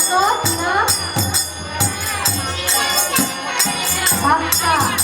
জগন্নাথ না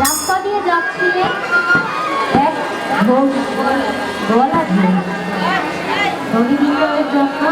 রাস্তা দিয়ে যাচ্ছিলেন এক দল আছে? রবীন্দ্রের জন্য